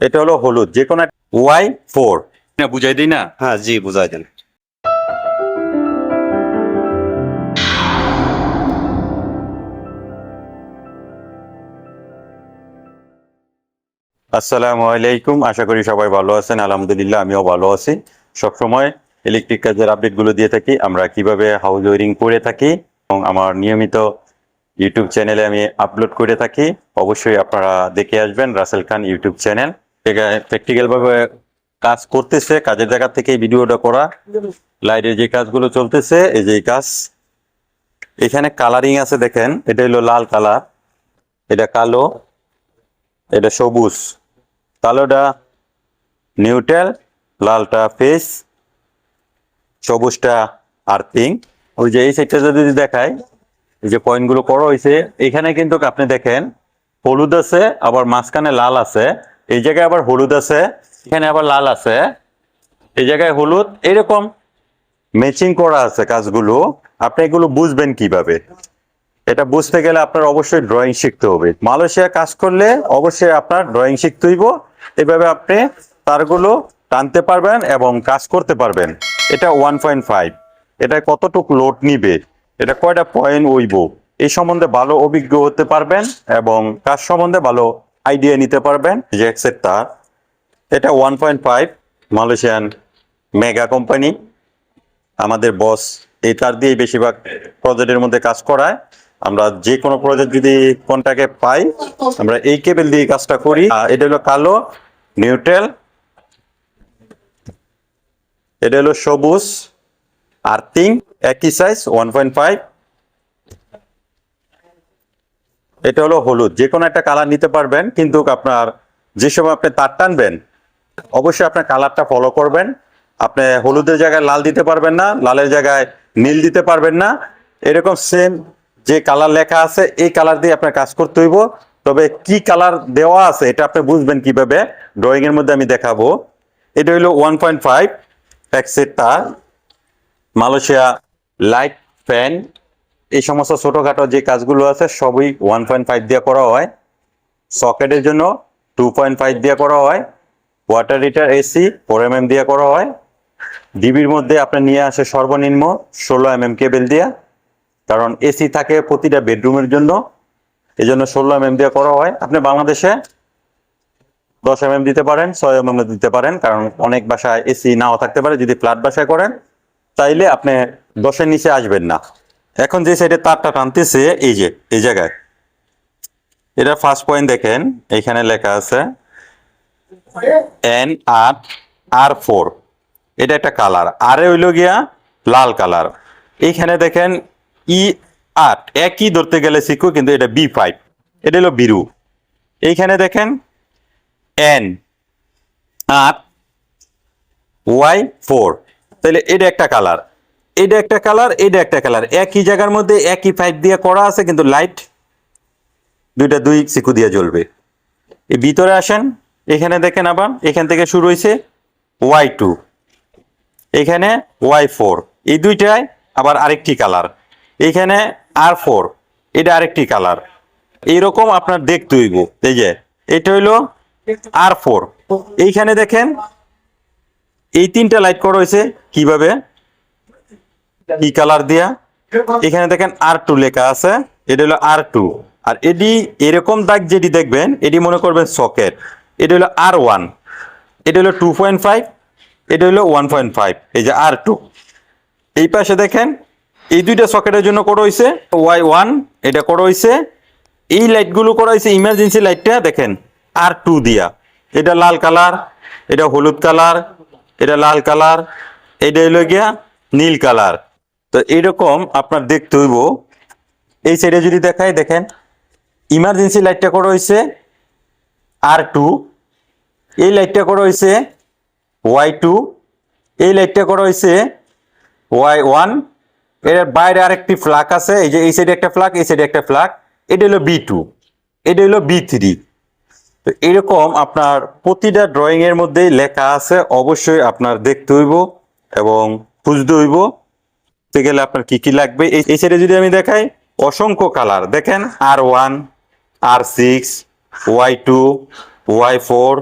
এটা হলো হলুদ যে কোনো ওয়াই ফোর বুঝাই দিই না? হ্যাঁ জি বুঝাই দেন। আসসালামু আলাইকুম আশা করি সবাই ভালো আছেন। আলহামদুলিল্লাহ আমিও ভালো আছি। সবসময় ইলেকট্রিক কাজের আপডেটগুলো দিয়ে থাকি। আমরা কীভাবে হাউস ওয়ারিং করে থাকি এবং আমার নিয়মিত ইউটিউব চ্যানেলে আমি আপলোড করে থাকি অবশ্যই আপনারা দেখে আসবেন Rasel Khan YouTube channel practical ভাবে কাজ করতেছে, কাজের জায়গা থেকে ভিডিওটা করা। লাইটের যে কাজগুলো চলতেছে, এই যে কাজ। এখানে কালারিং আছে দেখেন, এটা হলো লাল কালার, এটা কালো, এটা সবুজ। কালোটা নিউট্রাল লালটা ফেস সবুজটা আর্থিং ওই যে এই সাইডটা যদি দেখায় এই যে পয়েন্টগুলো করা হয়েছে, এখানে কিন্তু আপনি দেখেন, হলুদ আছে, আবার মাঝখানে লাল আছে। এই জায়গায় আবার হলুদ আছে, এখানে আবার লাল আছে। এই জায়গায় হলুদ, এরকম ম্যাচিং করা আছে কাজগুলো। আপনি এগুলো বুঝবেন কীভাবে? এটা বুঝতে গেলে আপনার অবশ্যই ড্রয়িং শিখতে হবে। মালয়েশিয়া কাজ করলে অবশ্যই আপনার ড্রয়িং শিখতে হইব। এভাবে আপনি তারগুলো টানতে পারবেন এবং কাজ করতে পারবেন। এটা ওয়ান পয়েন্ট ফাইভ এটা কতটুকু লোড নিবে? এটা কয়টা পয়েন্ট উইব? এই সম্বন্ধে ভালো অভিজ্ঞ হতে পারবেন এবং কাজ সম্বন্ধে ভালো আইডিয়া নিতে পারবেন যে এক্সের তার। এটা one point five Malaysian mega company আমাদের বস এই তার দিয়ে বেশিরভাগ প্রজেক্টের মধ্যে কাজ করায়। আমরা যে কোনো প্রজেক্ট যদি কোনটাকে পাই, আমরা এই কেবল দিয়ে কাজটা করি। আর এটা হলো কালো নিউট্রাল এটা হলো সবুজ। আর্থিং একই সাইজ ওয়ান পয়েন্ট ফাইভ এটা হলো হলুদ। যে কোনো একটা কালার নিতে পারবেন, কিন্তু আপনার যে সময় আপনি তার টানবেন, অবশ্যই আপনার কালারটা ফলো করবেন। আপনি হলুদের জায়গায় লাল দিতে পারবেন না, লালের জায়গায় নীল দিতে পারবেন না। এরকম সেম যে কালার লেখা আছে, এই কালার দিয়ে আপনার কাজ করতে হইব। তবে কি কালার দেওয়া আছে, এটা আপনি বুঝবেন কীভাবে ড্রয়িং এর মধ্যে আমি দেখাবো। এটা হলো ওয়ান পয়েন্ট ফাইভ ট্যাক্সের তার মালয়েশিয়া লাইট ফ্যান এই সমস্ত ছোটখাটো যে কাজগুলো আছে, সবই ওয়ান পয়েন্ট ফাইভ দিয়ে করা হয়। সকেটের জন্য টু পয়েন্ট ফাইভ দিয়ে করা হয়। Water heater AC four M M দিয়ে করা হয়। ডিবির মধ্যে আপনি নিয়ে আসে সর্বনিম্ন ষোলো এম এম কেবেল দিয়ে। কারণ এসি থাকে প্রতিটা বেডরুমের জন্য। এই জন্য ষোলো এম এম দিয়ে করা হয়। আপনি বাংলাদেশে দশ এম এম দিতে পারেন, ছয় এম এম দিতে পারেন। কারণ অনেক বাসায় এসি নাও থাকতে পারে, যদি ফ্ল্যাট বাসায় করেন, তাইলে আপনি দশের নিচে আসবেন না। এখন যে সাইডে তারটা টানতেছে, এই যে, এই জায়গায়। এটা ফার্স্ট পয়েন্ট দেখেন, এখানে লেখা আছে এন আট আর ফোর এটা একটা কালার আরে হইল গিয়া লাল কালার এইখানে দেখেন ই আট একই ধরতে গেলে শিখো, কিন্তু এটা বি ফাইভ এটা হলো বিরু এইখানে দেখেন এন আট ওয়াই ফোর তাহলে এটা একটা কালার এটা একটা কালার, এটা একটা কালার। একই জায়গার মধ্যে একই পাইপ দিয়ে করা আছে, কিন্তু লাইট দুইটা দুই সিকু দিয়ে জ্বলবে। এই ভিতরে আসেন, এখানে দেখেন আবার, এখান থেকে শুরু হয়েছে ওয়াই টু এখানে ওয়াই ফোর এই দুইটায় আবার আরেকটি কালার। এখানে আর ফোর এটা আরেকটি কালার। এইরকম আপনার দেখতে হইব। এই যে, এটা হইল আর ফোর এইখানে দেখেন, এই তিনটা লাইট করা হয়েছে কীভাবে? কি কালার দিয়া? এখানে দেখেন আর টু লেখা আছে এটা হলো আর টু আর এডি এরকম দাগ যেটি দেখবেন এটি মনে করবেন সকেট এটা হলো আর ওয়ান এটা হলো টু পয়েন্ট ফাইভ এটা হলো ওয়ান পয়েন্ট ফাইভ এই যে আর টু এই পাশে দেখেন এই দুইটা সকেটের জন্য করা হয়েছে ওয়াই ওয়ান এটা করা হয়েছে এই লাইটগুলো করা হয়েছে ইমার্জেন্সি লাইটটা দেখেন আর টু দিয়া। এটা লাল কালার এটা হলুদ কালার এটা লাল কালার এটা হইল গিয়া নীল কালার তো এইরকম আপনার দেখতে হইব। এই সাইডে যদি দেখায় দেখেন ইমার্জেন্সি লাইটটা করা হয়েছে আর টু এই লাইটটা করা হয়েছে ওয়াই টু এই লাইটটা করা হয়েছে ওয়াই ওয়ানের বাইরে আরেকটি ফ্ল্যাগ আছে, এই যে এই সাইডে একটা ফ্ল্যাগ এই সাইডে একটা ফ্ল্যাগ এটা হলো বি টু এটা হলো বি থ্রি তো এরকম আপনার প্রতিটা ড্রয়িং এর মধ্যেই লেখা আছে, অবশ্যই আপনার দেখতে হইব এবং খুঁজতে হইব। গেলে আপনার কি কি লাগবে? এই সাইডে যদি আমি দেখাই অসংখ্য কালার। দেখেন R one R six Y two Y four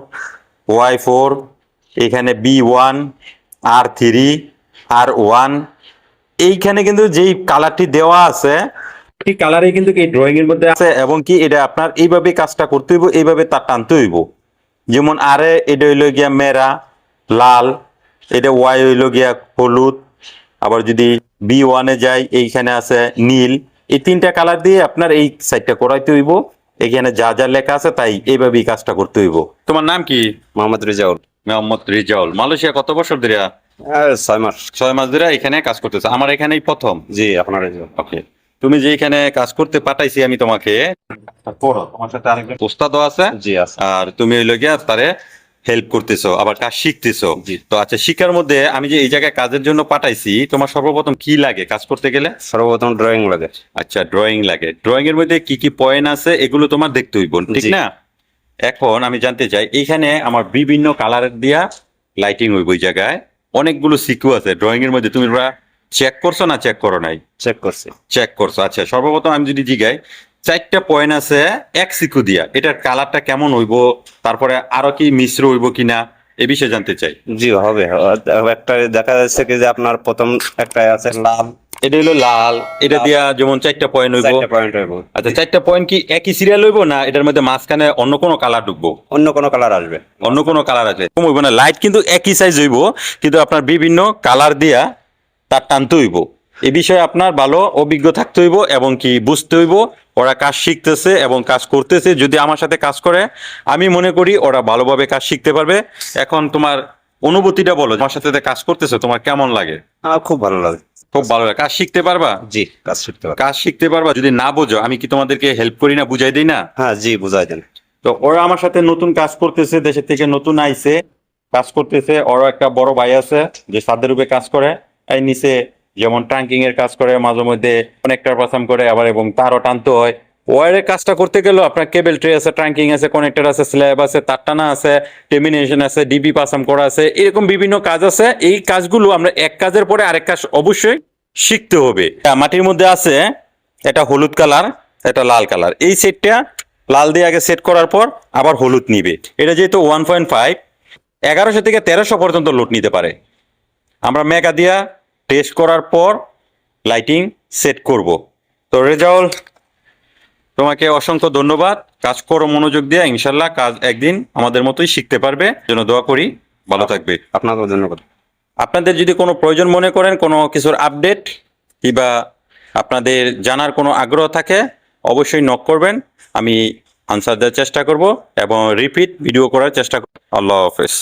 Y four এখানে B one R three R one. এইখানে কিন্তু যেই কালারটি দেওয়া আছে এই কালারে কিন্তু এই ড্রয়িং এর মধ্যে আছে এবং কি এটা আপনার এইভাবে কাজটা করতে হইব এইভাবে তার টানতে হইব। যেমন আরে এটা হইল গিয়া মেরা লাল এটা ওয়াই হইল গিয়া হলুদ আবার যদি বি ওয়ানে যাই এইখানে আছে নীল। এই তিনটা কালার দিয়ে আপনার এই সাইডটা করাইতে হইব। এখানে যা যা লেখা আছে তাই এইভাবেই কাজটা করতে হইব। তোমার নাম কি? মোহাম্মদ রেজাউল। মোহাম্মদ রিজাউল। মালয়েশিয়া কত বছর ধরে? আর ছয় মাস। ছয় মাস ধরে এখানে কাজ করতেছে। আমার এখানেই প্রথম? জি আপনার ওকে। তুমি যে এখানে কাজ করতে পাঠাইছি আমি তোমাকে। পড়ো তোমার সাথে আরেকজন ওস্তাদও আছে। জি আছে। আর তুমি গিয়া তারে হেল্প করতেছো আবার কাজ শিখতেছো। তো আচ্ছা শিখার মধ্যে আমি যে এই জায়গায় কাজের জন্য পাঠাইছি তোমার সর্বপ্রথম কি লাগে কাজ করতে গেলে? সর্বপ্রথম ড্রয়িং লাগে। আচ্ছা ড্রয়িং লাগে। ড্রয়িং এর মধ্যে কি কি পয়েন্ট আছে এগুলো তোমার দেখতে হইব ঠিক না? এখন আমি জানতে চাই এখানে আমার বিভিন্ন কালারের দিয়া লাইটিং হইব ওই জায়গায়। অনেকগুলো সিকু আছে ড্রয়িং এর মধ্যে তুমি চেক করছ না চেক করো নাই? চেক করছে। চেক করছ। আচ্ছা সর্বপ্রথম আমি যদি জিগাই চারটা পয়েন্ট আছে এক সিকু দিয়া। এটার কালারটা কেমন হইব তারপরে আরও কি মিশ্র হইব কিনা এ বিষয়ে জানতে চাই। জি হবে। একটা দেখা যাচ্ছে কি যে আপনার প্রথম একটা আছে লাল। এটা হলো লাল। এটা দিয়া যেমন চারটা পয়েন্ট হইব। চারটা পয়েন্ট হইব। আচ্ছা চারটা পয়েন্ট কি একই সিরিয়াল হইব না এটার মধ্যে মাঝখানে অন্য কোনো কালার ঢুকবো? অন্য কোনো কালার আসবে। অন্য কোনো কালার আছে কম হইব না লাইট কিন্তু একই সাইজ হইব কিন্তু আপনার বিভিন্ন কালার দিয়া তার টানতে হইব। এই বিষয়ে আপনার ভালো অভিজ্ঞ থাকতে হইব এবং কি বুঝতে হইব ওরা কাজ শিখতেছে এবং কাজ করতেছে। যদি আমার সাথে কাজ করে আমি মনে করি ওরা ভালোভাবে কাজ শিখতে পারবে। এখন তোমার অনুভূতিটা বলো আমার সাথে কাজ করতেছে তোমার কেমন লাগে? খুব ভালো লাগে। খুব ভালো লাগে। কাজ শিখতে পারবা? জি কাজ শিখতে পারে কাজ শিখতে পারবা? যদি না বোঝো আমি কি তোমাদেরকে হেল্প করি না বুঝাই দিই না? হ্যাঁ জি বুঝাই দেন। তো ওরা আমার সাথে নতুন কাজ করতেছে দেশের থেকে নতুন আইছে কাজ করতেছে। ওরও একটা বড় ভাই আছে যে সাদের রূপে কাজ করে। এই নিচে যেমন ট্রাঙ্কিং এর কাজ করে, মাঝে মধ্যে অনেকটার পাসাম করে আবার এবং তারও টানতে হয়। ওয়ারের কাজটা করতে গেলেও আপনার কেবল ট্রে আছে ট্রাঙ্কিং আছে কানেক্টর আছে স্ল্যাব আছে, তার টানা আছে টেমিনেশন আছে ডিবি পাসাম করা আছে, এরকম বিভিন্ন কাজ আছে। এই কাজগুলো আমরা এক কাজের পরে আরেক কাজ অবশ্যই শিখতে হবে। মাটির মধ্যে আছে এটা হলুদ কালার, এটা লাল কালার। এই সেটটা লাল দিয়ে আগে সেট করার পর আবার হলুদ নিবে। এটা যেহেতু ওয়ান পয়েন্ট ফাইভ এগারোশো থেকে তেরোশো পর্যন্ত লোড নিতে পারে। আমরা মেগা দিয়া টেস্ট করার পর লাইটিং সেট করব। তো রেজাউল তোমাকে অসংখ্য ধন্যবাদ। কাজ করো মনোযোগ দিয়ে ইনশাল্লাহ কাজ একদিন আমাদের মতোই শিখতে পারবে। জন্য দোয়া করি। ভালো থাকবে। আপনাকেও ধন্যবাদ। আপনাদের যদি কোনো প্রয়োজন মনে করেন কোনো কিছুর আপডেট কিংবা আপনাদের জানার কোনো আগ্রহ থাকে অবশ্যই নক করবেন। আমি আনসার দেওয়ার চেষ্টা করব এবং রিপিট ভিডিও করার চেষ্টা করব। আল্লাহ হাফেজ।